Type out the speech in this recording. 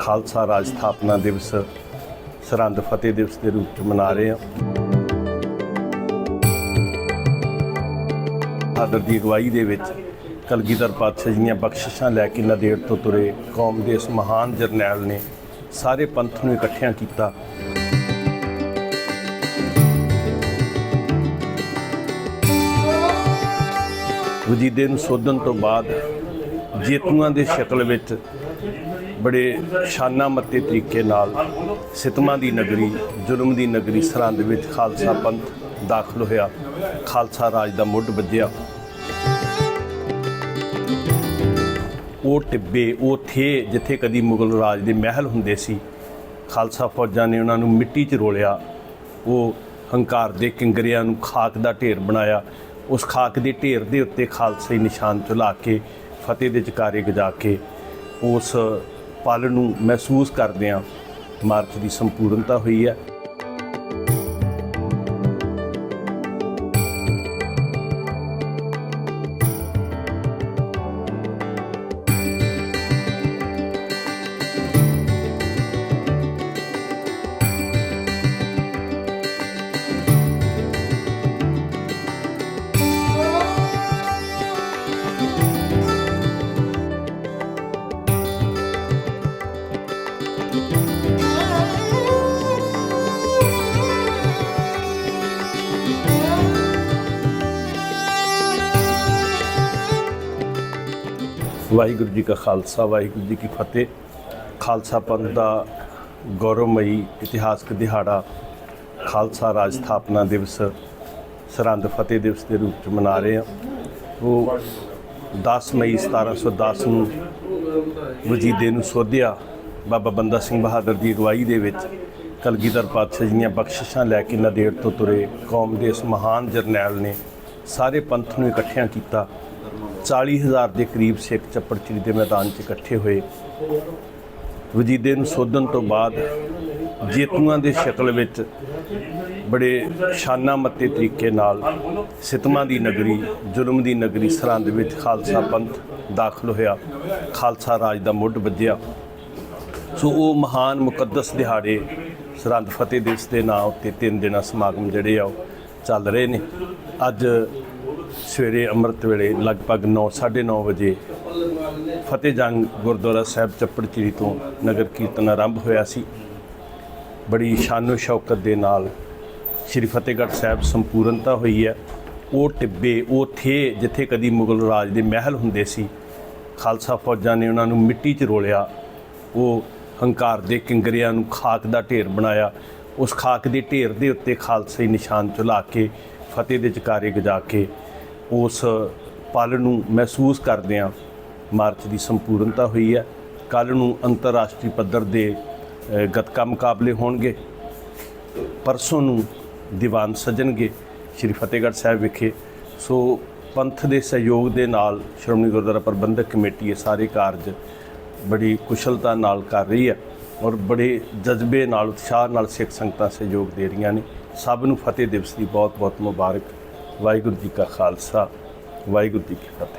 ਖਾਲਸਾ ਰਾਜ ਸਥਾਪਨਾ ਦਿਵਸ, ਸਰਹੰਦ ਫਤਿਹ ਦਿਵਸ ਦੇ ਰੂਪ ਚ ਮਨਾ ਰਹੇ ਹਾਂ। ਆਦਰ ਦੀ ਅਗਵਾਈ ਦੇ ਵਿੱਚ ਕਲਗੀਧਰ ਪਾਤਸ਼ਾਹ ਜੀਆਂ ਬਖਸ਼ਿਸ਼ਾਂ ਲੈ ਕੇ ਨਦੇੜ ਤੋਂ ਤੁਰੇ ਕੌਮ ਦੇ ਇਸ ਮਹਾਨ ਜਰਨੈਲ ਨੇ ਸਾਰੇ ਪੰਥ ਨੂੰ ਇਕੱਠਿਆਂ ਕੀਤਾ। ਵਜੀਦੇ ਨੂੰ ਸੋਧਣ ਤੋਂ ਬਾਅਦ ਜੇਤੂਆਂ ਦੇ ਸ਼ਕਲ ਵਿੱਚ ਬੜੇ ਸ਼ਾਨਾ ਮੱਤੇ ਤਰੀਕੇ ਨਾਲ ਸਿਤਮਾ ਦੀ ਨਗਰੀ, ਜ਼ੁਲਮ ਦੀ ਨਗਰੀ ਸਰਹੰਦ ਵਿੱਚ ਖਾਲਸਾ ਪੰਥ ਦਾਖਲ ਹੋਇਆ। ਖਾਲਸਾ ਰਾਜ ਦਾ ਮੁੱਢ ਵੱਜਿਆ। ਉਹ ਟਿੱਬੇ, ਉਹ ਥੇ ਜਿੱਥੇ ਕਦੀ ਮੁਗਲ ਰਾਜ ਦੇ ਮਹਿਲ ਹੁੰਦੇ ਸੀ। ਖਾਲਸਾ ਫੌਜਾਂ ਨੇ ਉਹਨਾਂ ਨੂੰ ਮਿੱਟੀ 'ਚ ਰੋਲਿਆ। ਉਹ ਹੰਕਾਰ ਦੇ ਕਿੰਗਰਿਆਂ ਨੂੰ ਖਾਕ ਦਾ ਢੇਰ ਬਣਾਇਆ। ਉਸ ਖਾਕ ਦੇ ਢੇਰ ਦੇ ਉੱਤੇ ਖਾਲਸੇ ਨਿਸ਼ਾਨ ਚੁਲਾ ਕੇ ਫਤਿਹ ਦੇ ਚਕਾਰੇ ਗਜਾ ਕੇ ਉਸ ਪਲ ਨੂੰ ਮਹਿਸੂਸ ਕਰਦਿਆਂ ਮਾਰਚ ਦੀ ਸੰਪੂਰਨਤਾ ਹੋਈ ਹੈ। ਵਾਹਿਗੁਰੂ ਜੀ ਕਾ ਖਾਲਸਾ, ਵਾਹਿਗੁਰੂ ਜੀ ਕੀ ਫਤਿਹ। ਖਾਲਸਾ ਪੰਥ ਦਾ ਗੌਰਵਮਈ ਇਤਿਹਾਸਕ ਦਿਹਾੜਾ ਖਾਲਸਾ ਰਾਜ ਸਥਾਪਨਾ ਦਿਵਸ, ਸਰਹੰਦ ਫਤਿਹ ਦਿਵਸ ਦੇ ਰੂਪ ਚ ਮਨਾ ਰਹੇ ਹਾਂ। ਉਹ 10 ਮਈ 1710 ਨੂੰ ਵਜੀਦੇ ਨੂੰ ਸੋਧਿਆ। ਬਾਬਾ ਬੰਦਾ ਸਿੰਘ ਬਹਾਦਰ ਦੀ ਅਗਵਾਈ ਦੇ ਵਿੱਚ ਕਲਗੀਧਰ ਪਾਤਸ਼ਾਹ ਜੀ ਦੀਆਂ ਬਖਸ਼ਿਸ਼ਾਂ ਲੈ ਕੇ ਨਦੇੜ ਤੋਂ ਤੁਰੇ, ਕੌਮ ਦੇ ਇਸ ਮਹਾਨ ਜਰਨੈਲ ਨੇ ਸਾਰੇ ਪੰਥ ਨੂੰ ਇਕੱਠਿਆਂ ਕੀਤਾ। 40000 ਦੇ ਕਰੀਬ ਸਿੱਖ ਚੱਪੜਚਿੜੀ ਦੇ ਮੈਦਾਨ 'ਚ ਇਕੱਠੇ ਹੋਏ। ਵਜੀਦੇ ਨੂੰ ਸੋਧਣ ਤੋਂ ਬਾਅਦ ਜੇਤੂਆਂ ਦੇ ਸ਼ਕਲ ਵਿੱਚ ਬੜੇ ਸ਼ਾਨਾ ਮੱਤੇ ਤਰੀਕੇ ਨਾਲ ਸਿਤਮਾਂ ਦੀ ਨਗਰੀ, ਜ਼ੁਲਮ ਦੀ ਨਗਰੀ ਸਰਹੰਦ ਵਿੱਚ ਖਾਲਸਾ ਪੰਥ ਦਾਖਲ ਹੋਇਆ। ਖਾਲਸਾ ਰਾਜ ਦਾ ਮੁੱਢ ਵੱਜਿਆ। ਸੋ ਉਹ ਮਹਾਨ ਮੁਕੱਦਸ ਦਿਹਾੜੇ ਸਰਹੰਦ ਫਤਿਹ ਦਿਵਸ ਦੇ ਨਾਂ ਉੱਤੇ ਤਿੰਨ ਦਿਨਾਂ ਸਮਾਗਮ ਜਿਹੜੇ ਆ ਉਹ ਚੱਲ ਰਹੇ ਨੇ। ਅੱਜ ਸਵੇਰੇ ਅੰਮ੍ਰਿਤ ਵੇਲੇ ਲਗਭਗ 9:30 ਵਜੇ ਫਤਿਹ ਜੰਗ ਗੁਰਦੁਆਰਾ ਸਾਹਿਬ ਚੱਪੜਚਿੜੀ ਤੋਂ ਨਗਰ ਕੀਰਤਨ ਆਰੰਭ ਹੋਇਆ ਸੀ। ਬੜੀ ਸ਼ਾਨੋ ਸ਼ੌਕਤ ਦੇ ਨਾਲ ਸ੍ਰੀ ਫਤਿਹਗੜ੍ਹ ਸਾਹਿਬ ਸੰਪੂਰਨਤਾ ਹੋਈ ਹੈ। ਉਹ ਟਿੱਬੇ, ਉਹ ਥੇ ਜਿੱਥੇ ਕਦੀ ਮੁਗਲ ਰਾਜ ਦੇ ਮਹਿਲ ਹੁੰਦੇ ਸੀ। ਖਾਲਸਾ ਫੌਜਾਂ ਨੇ ਉਹਨਾਂ ਨੂੰ ਮਿੱਟੀ 'ਚ ਰੋਲਿਆ। ਉਹ ਹੰਕਾਰ ਦੇ ਕਿੰਗਰਿਆਂ ਨੂੰ ਖਾਕ ਦਾ ਢੇਰ ਬਣਾਇਆ। ਉਸ ਖਾਕ ਦੇ ਢੇਰ ਦੇ ਉੱਤੇ ਖਾਲਸੇ ਨਿਸ਼ਾਨ ਚੁਲਾ ਕੇ ਫਤਿਹ ਦੇ ਜਕਾਰੇ ਗਜਾ ਕੇ ਉਸ ਪਲ ਨੂੰ ਮਹਿਸੂਸ ਕਰਦਿਆਂ ਮਾਰਚ ਦੀ ਸੰਪੂਰਨਤਾ ਹੋਈ ਹੈ। ਕੱਲ ਨੂੰ ਅੰਤਰਰਾਸ਼ਟਰੀ ਪੱਧਰ ਦੇ ਅ, ਗੱਤਕਾ ਮੁਕਾਬਲੇ ਹੋਣਗੇ। ਪਰਸੋਂ ਨੂੰ ਦੀਵਾਨ ਸਜਣਗੇ ਸ਼੍ਰੀ ਫਤਿਹਗੜ੍ਹ ਸਾਹਿਬ ਵਿਖੇ। ਸੋ ਪੰਥ ਦੇ ਸਹਿਯੋਗ ਦੇ ਨਾਲ ਸ਼੍ਰੋਮਣੀ ਗੁਰਦੁਆਰਾ ਪ੍ਰਬੰਧਕ ਕਮੇਟੀ ਇਹ ਸਾਰੇ ਕਾਰਜ ਬੜੀ ਕੁਸ਼ਲਤਾ ਨਾਲ ਕਰ ਰਹੀ ਹੈ ਔਰ ਬੜੇ ਜਜ਼ਬੇ ਨਾਲ, ਉਤਸ਼ਾਹ ਨਾਲ ਸਿੱਖ ਸੰਗਤਾਂ ਸਹਿਯੋਗ ਦੇ ਰਹੀਆਂ ਨੇ। ਸਭ ਨੂੰ ਫਤਿਹ ਦਿਵਸ ਦੀ ਬਹੁਤ ਬਹੁਤ ਮੁਬਾਰਕ। ਵਾਹਿਗੁਰੂ ਜੀ ਕਾ ਖਾਲਸਾ, ਵਾਹਿਗੁਰੂ ਜੀ ਕੀ ਫਤਿਹ।